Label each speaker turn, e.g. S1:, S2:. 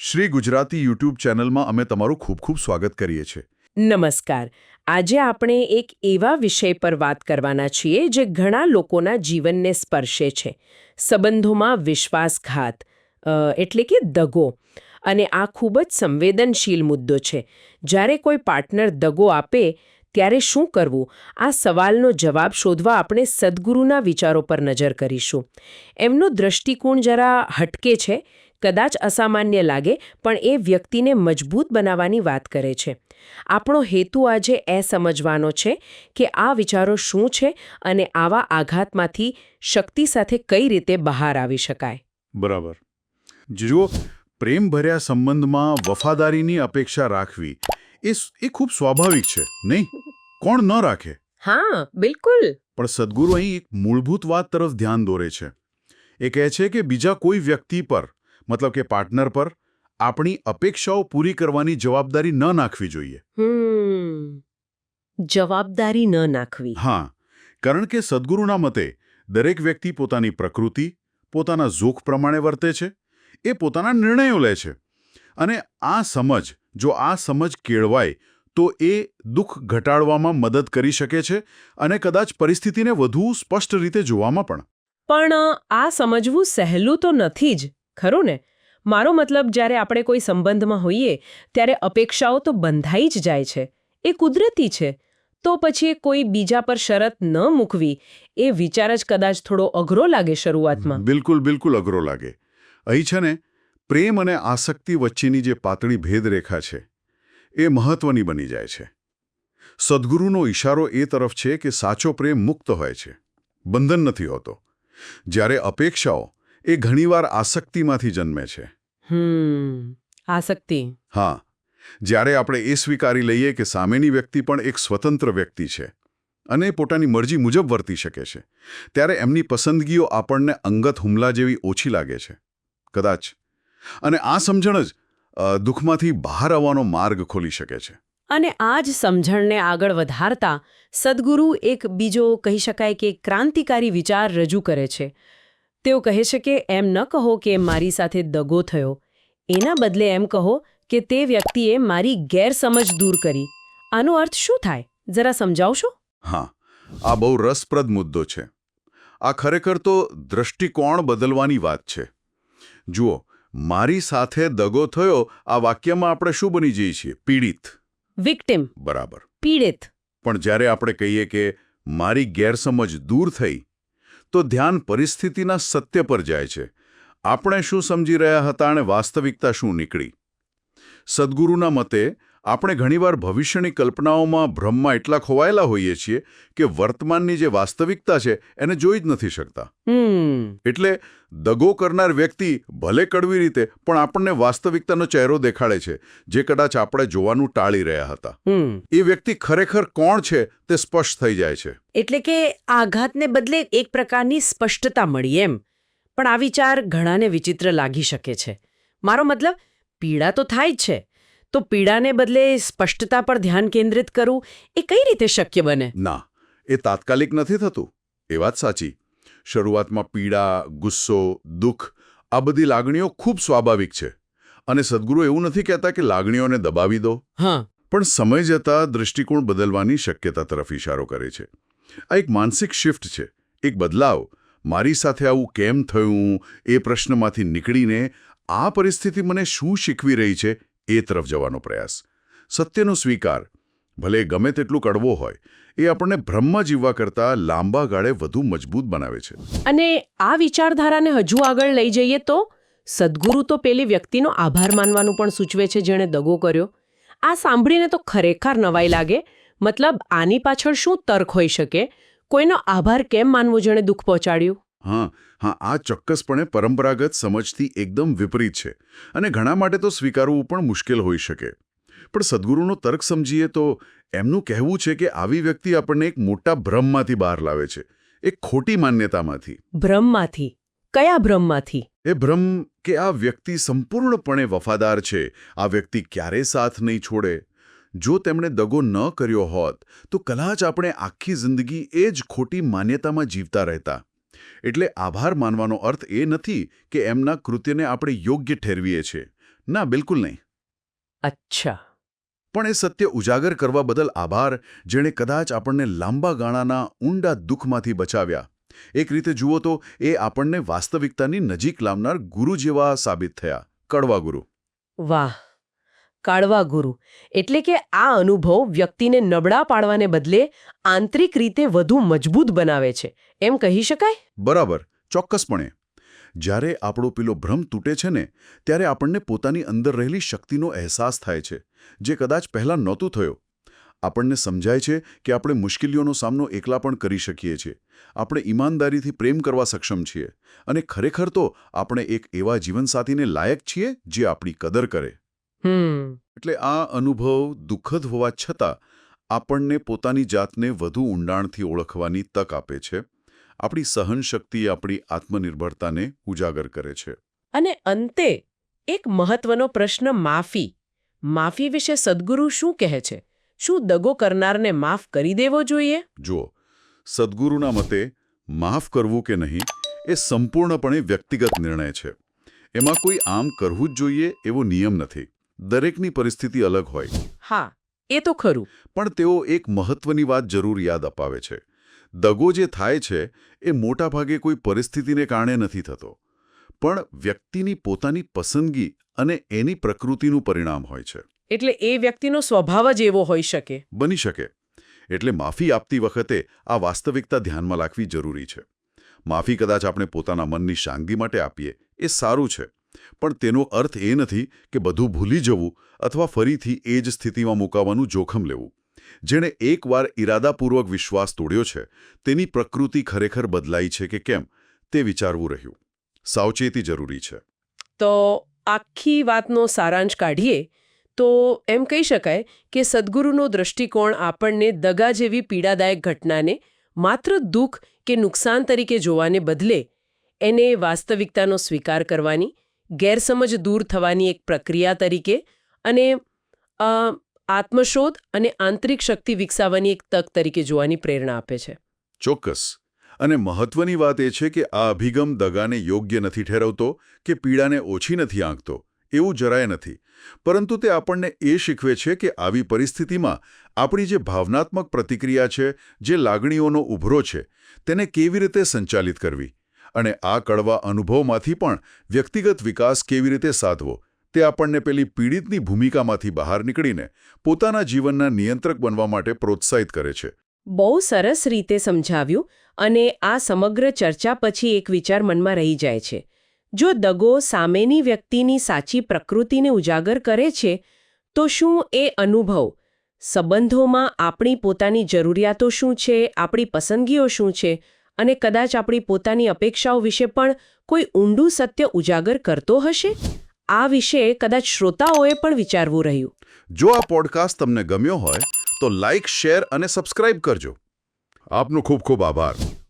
S1: Shri Gujarati YouTube ચેનલમાં અમે તમારું ખૂબ ખૂબ સ્વાગત કરીએ છીએ.
S2: નમસ્કાર. આજે આપણે એક એવા વિષય પર વાત કરવાના છીએ જે ઘણા લોકોના જીવનને સ્પર્શે છે. સંબંધોમાં વિશ્વાસઘાત એટલે કે દગો, અને આ ખૂબ જ સંવેદનશીલ મુદ્દો છે. જ્યારે કોઈ પાર્ટનર દગો આપે, ત્યારે શું કરવું? આ સવાલનો જવાબ શોધવા આપણે સદગુરુના વિચારો પર નજર કરીશું. એમનો દ્રષ્ટિકોણ જરા હટકે છે કદાચ અસામાન્ય લાગે પણ એ વ્યક્તિને મજબૂત બનાવવાની વાત કરે છે. આપણો હેતુ આજે એ સમજવાનો છે કે આ વિચારો શું છે અને આવા આઘાતમાંથી શક્તિ સાથે કઈ રીતે બહાર આવી શકાય.
S1: બરાબર. જુઓ પ્રેમભર્યા સંબંધમાં વફાદારીની અપેક્ષા રાખવી એ એ ખૂબ સ્વાભાવિક છે નહીં? કોણ ન રાખે?
S2: હા બિલકુલ.
S1: પણ સદગુરુ અહીં એક મૂળભૂત વાત તરફ ધ્યાન દોરે છે. એ કહે છે કે બીજા કોઈ વ્યક્તિ પર મતલબ કે પાર્ટનર પર આપણી અપેક્ષાઓ પૂરી કરવાની જવાબદારી ન નાખવી જોઈએ.
S2: જવાબદારી ન નાખવી.
S1: હા કારણ કે સદગુરુના મતે દરેક વ્યક્તિ પોતાની પ્રકૃતિ પોતાના ઝોખ પ્રમાણે વર્તે છે એ પોતાના નિર્ણયો લે છે. અને આ સમજ જો આ સમજ કેળવાય તો એ દુઃખ ઘટાડવામાં મદદ કરી શકે છે અને કદાચ પરિસ્થિતિને વધુ સ્પષ્ટ રીતે જોવામાં પણ.
S2: પણ આ સમજવું સહેલું તો નથી જ. ખરું ને? મારો મતલબ, જ્યારે આપણે કોઈ સંબંધમાં હોઈએ, ત્યારે અપેક્ષાઓ તો બંધાઈ જ જાય છે. એ કુદરતી છે. તો પછી કોઈ બીજા પર શરત ન મૂકવી, એ વિચાર જ કદાચ થોડો અઘરો લાગે શરૂઆતમાં.
S1: બિલકુલ બિલકુલ અઘરો લાગે. અહીં છે ને, પ્રેમ અને આસક્તિ વચ્ચેની જે પાતળી ભેદરેખા છે, એ મહત્વની બની જાય છે. સદગુરુનો ઈશારો એ તરફ છે કે સાચો પ્રેમ મુક્ત હોય છે. બંધન નથી હોતો. જ્યારે અપેક્ષાઓ એ ઘણીવાર આસક્તિમાંથી જન્મે છે.
S2: હમ આસક્તિ.
S1: હા જ્યારે આપણે એ સ્વીકારી લઈએ કે સામેની વ્યક્તિ પણ એક સ્વતંત્ર વ્યક્તિ છે અને પોતાની મરજી મુજબ વર્તી શકે છે ત્યારે એમની પસંદગીઓ આપણને અંગત હુમલા જેવી ઓછી લાગે છે. કદાચ. અને આ સમજણ જ દુઃખમાંથી બહાર આવવાનો માર્ગ ખોલી શકે છે.
S2: અને આ જ સમજણને આગળ વધારતા સદગુરુ એક બીજો કહી શકાય કે ક્રાંતિકારી વિચાર રજૂ કરે છે. તેઓ કહે છે કે એમ ન કહો કે મારી સાથે દગો થયો. એના બદલે એમ કહો કે તે વ્યક્તિએ મારી ગેરસમજ દૂર કરી. આનો અર્થ શું થાય? જરા સમજાવશો?
S1: હા આ બહુ રસપ્રદ મુદ્દો છે. આ ખરેખર તો દ્રષ્ટિકોણ બદલવાની વાત છે. જુઓ મારી સાથે દગો થયો આ વાક્યમાં આપણે શું બની જઈએ છીએ? પીડિત.
S2: વિક્ટિમ.
S1: બરાબર.
S2: પીડિત.
S1: પણ જ્યારે આપણે કહીએ કે મારી ગેરસમજ દૂર થઈ તો ધ્યાન પરિસ્થિતિના સત્ય પર જાય છે. આપણે શું સમજી રહ્યા હતા અને વાસ્તવિકતા શું નીકળી? સદગુરુના મતે આપણે ઘણીવાર ભવિષ્યની કલ્પનાઓમાં ભ્રમમાં એટલા ખોવાયેલા હોઈએ છીએ કે વર્તમાનની જે વાસ્તવિકતા છે એને જોઈ જ નથી શકતા. એટલે દગો કરનાર વ્યક્તિ ભલે કડવી રીતે પણ આપણને વાસ્તવિકતાનો ચહેરો દેખાડે છે જે કદાચ આપણે જોવાનું ટાળી રહ્યા હતા.
S2: હમ.
S1: એ વ્યક્તિ ખરેખર કોણ છે તે સ્પષ્ટ થઈ જાય છે.
S2: એટલે કે આઘાતને બદલે એક પ્રકારની સ્પષ્ટતા મળી એમ. પણ આ વિચાર ઘણાને વિચિત્ર લાગી શકે છે. મારો મતલબ પીડા તો થાય જ છે. તો પીડાને બદલે સ્પષ્ટતા પર ધ્યાન કેન્દ્રિત કરવું એ કઈ રીતે શક્ય બને?
S1: ના એ તાત્કાલિક નથી થતું એ વાત સાચી. શરૂઆતમાં પીડા ગુસ્સો દુઃખ આ બધી લાગણીઓ ખૂબ સ્વાભાવિક છે. અને સદગુરુ એવું નથી કહેતા કે લાગણીઓને દબાવી દો.
S2: હા.
S1: પણ સમય જતાં દૃષ્ટિકોણ બદલવાની શક્યતા તરફ ઇશારો કરે છે. આ એક માનસિક શિફ્ટ છે. એક બદલાવ. મારી સાથે આવું કેમ થયું? એ પ્રશ્નમાંથી નીકળીને આ પરિસ્થિતિ મને શું શીખવી રહી છે? એ તરફ જવાનો પ્રયાસ. સત્યનો સ્વીકાર, ભલે ગમે તેટલું કડવો હોય, એ આપણને બ્રહ્મ જીવવા કરતાં લાંબા ગાળે વધુ મજબૂત બનાવે છે.
S2: અને આ વિચારધારાને હજુ આગળ લઈ જઈએ તો સદગુરુ તો પેલી વ્યક્તિનો આભાર માનવાનું પણ સૂચવે છે જેણે દગો કર્યો. આ સાંભળીને તો ખરેખર નવાઈ લાગે. મતલબ આની પાછળ શું તર્ક હોઈ શકે? કોઈનો આભાર કેમ માનવો જેણે દુઃખ પહોંચાડ્યું?
S1: હા હા આ ચોક્કસપણે પરંપરાગત સમજથી એકદમ વિપરીત છે અને ઘણા માટે તો સ્વીકારવું પણ મુશ્કેલ હોઈ શકે. પણ સદગુરુનો તર્ક સમજીએ તો એમનું કહેવું છે કે આવી વ્યક્તિ આપણને એક મોટા ભ્રમમાંથી બહાર લાવે છે એક ખોટી માન્યતામાંથી.
S2: ભ્રમમાંથી? કયા ભ્રમમાંથી?
S1: એ ભ્રમ કે આ વ્યક્તિ સંપૂર્ણપણે વફાદાર છે આ વ્યક્તિ ક્યારે સાથ નહીં છોડે? જો તેમણે દગો ન કર્યો હોત તો કદાચ આપણે આખી જિંદગી એ જ ખોટી માન્યતામાં જીવતા રહેતા. એટલે આભાર માનવાનો અર્થ એ નથી કે એમના કૃત્યને આપણે યોગ્ય ઠેરવીએ છીએ. ના બિલકુલ નહીં.
S2: અચ્છા.
S1: પણ એ સત્ય ઉજાગર કરવા બદલ આભાર જેણે કદાચ આપણને લાંબા ગાળાના ઊંડા દુઃખમાંથી બચાવ્યા. એક રીતે જુઓ તો એ આપણને વાસ્તવિકતાની નજીક લાવનાર ગુરુ જેવા સાબિત થયા. કડવા ગુરુ.
S2: વાહ. કાળવા ગુરુ. એટલે કે આ અનુભવ વ્યક્તિને નબળા પાડવાને બદલે આંતરિક રીતે વધુ મજબૂત બનાવે છે. એમ કહી શકાય?
S1: બરાબર. ચોક્કસપણે. જ્યારે આપણો પેલો ભ્રમ તૂટે છે ને, ત્યારે આપણને પોતાની અંદર રહેલી શક્તિનો અહેસાસ થાય છે, જે કદાચ પહેલાં નહોતું થયો. આપણને સમજાય છે કે આપણે મુશ્કેલીઓનો સામનો એકલા પણ કરી શકીએ છીએ. આપણે ઈમાનદારીથી પ્રેમ કરવા સક્ષમ છીએ. અને ખરેખર તો આપણે એક એવા જીવનસાથીને લાયક છીએ જે આપણી કદર કરે. એટલે આ અનુભવ દુઃખદ હોવા છતાં આપણને પોતાની જાતને વધુ ઊંડાણથી ઓળખવાની તક આપે છે. આપણી સહનશક્તિ આપણી આત્મનિર્ભરતાને ઉજાગર કરે છે.
S2: અને અંતે એક મહત્વનો પ્રશ્ન માફી. માફી વિશે સદગુરુ શું કહે છે? શું દગો કરનારને માફ કરી દેવો જોઈએ?
S1: જુઓ સદ્ગુરુના મતે માફ કરવું કે નહીં એ સંપૂર્ણપણે વ્યક્તિગત નિર્ણય છે. એમાં કોઈ આમ કરવું જ જોઈએ એવો નિયમ નથી. દરેકની પરિસ્થિતિ અલગ હોય.
S2: હા એ તો ખરું.
S1: પણ તેઓ એક મહત્વની વાત જરૂર યાદ અપાવે છે. દગો જે થાય છે એ મોટાભાગે કોઈ પરિસ્થિતિને કારણે નથી થતો. પણ વ્યક્તિની પોતાની પસંદગી અને એની પ્રકૃતિનું પરિણામ હોય છે.
S2: એટલે એ વ્યક્તિનો સ્વભાવ જ એવો હોઈ શકે.
S1: બની શકે. એટલે માફી આપતી વખતે આ વાસ્તવિકતા ધ્યાનમાં રાખવી જરૂરી છે. માફી કદાચ આપણે પોતાના મનની શાંતિ માટે આપીએ એ સારું છે. પણ તેનો અર્થ એ નથી કે બધું ભૂલી જવું અથવા ફરીથી એ જ સ્થિતિમાં મુકાવાનું જોખમ લેવું. જેણે એકવાર ઇરાદાપૂર્વક વિશ્વાસ તોડ્યો છે, તેની પ્રકૃતિ ખરેખર બદલાઈ છે કે કેમ, તે વિચારવું રહ્યું. સાવચેતી જરૂરી છે.
S2: તો આખી વાતનો સારાંશ કાઢીએ, તો એમ કહી શકાય કે સદગુરુનો દૃષ્ટિકોણ આપણને દગા જેવી પીડાદાયક ઘટનાને, માત્ર દુઃખ કે નુકસાન તરીકે જોવાને બદલે, એને વાસ્તવિકતાનો સ્વીકાર કરવાની ગેરસમજ દૂર થવાની એક પ્રક્રિયા તરીકે અને આત્મશોધ અને આંતરિક શક્તિ વિકસાવવાની એક તક તરીકે જોવાની પ્રેરણા આપે છે.
S1: ચોક્કસ. અને મહત્વની વાત એ છે કે આ અભિગમ દગાને યોગ્ય નથી ઠેરવતો કે પીડાને ઓછી નથી આંકતો, એવું જરાય નથી. પરંતુ તે આપણને એ શીખવે છે કે આવી પરિસ્થિતિમાં આપણી જે ભાવનાત્મક પ્રતિક્રિયા છે, જે લાગણીઓનો ઉભરો છે, તેને કેવી રીતે સંચાલિત કરવી? અને આ કડવા અનુભવમાંથી પણ વ્યક્તિગત વિકાસ કેવી રીતે સાધવો, તે આપણને પેલી પીડિતની ભૂમિકામાંથી બહાર નીકળીને પોતાના જીવનના નિયંત્રક બનવા માટે પ્રોત્સાહિત કરે છે.
S2: બહુ સરસ રીતે સમજાવ્યું અને આ સમગ્ર ચર્ચા પછી એક વિચાર મનમાં રહી જાય છે. જો દગો સામેની વ્યક્તિની સાચી પ્રકૃતિને ઉજાગર કરે છે, તો શું એ અનુભવ, સંબંધોમાં આપણી પોતાની જરૂરિયાતો શું છે, આપણી પસંદગીઓ શું છે અને કદાચ આપણી પોતાની અપેક્ષાઓ વિશે પણ કોઈ ઊંડું સત્ય ઉજાગર કરતો હશે? આ વિશે કદાચ શ્રોતાઓએ પણ વિચારવું રહ્યું.
S1: જો આ પોડકાસ્ટ તમને ગમ્યો હોય, તો લાઇક શેર અને સબસ્ક્રાઇબ કરજો. આપનો ખૂબ ખૂબ આભાર.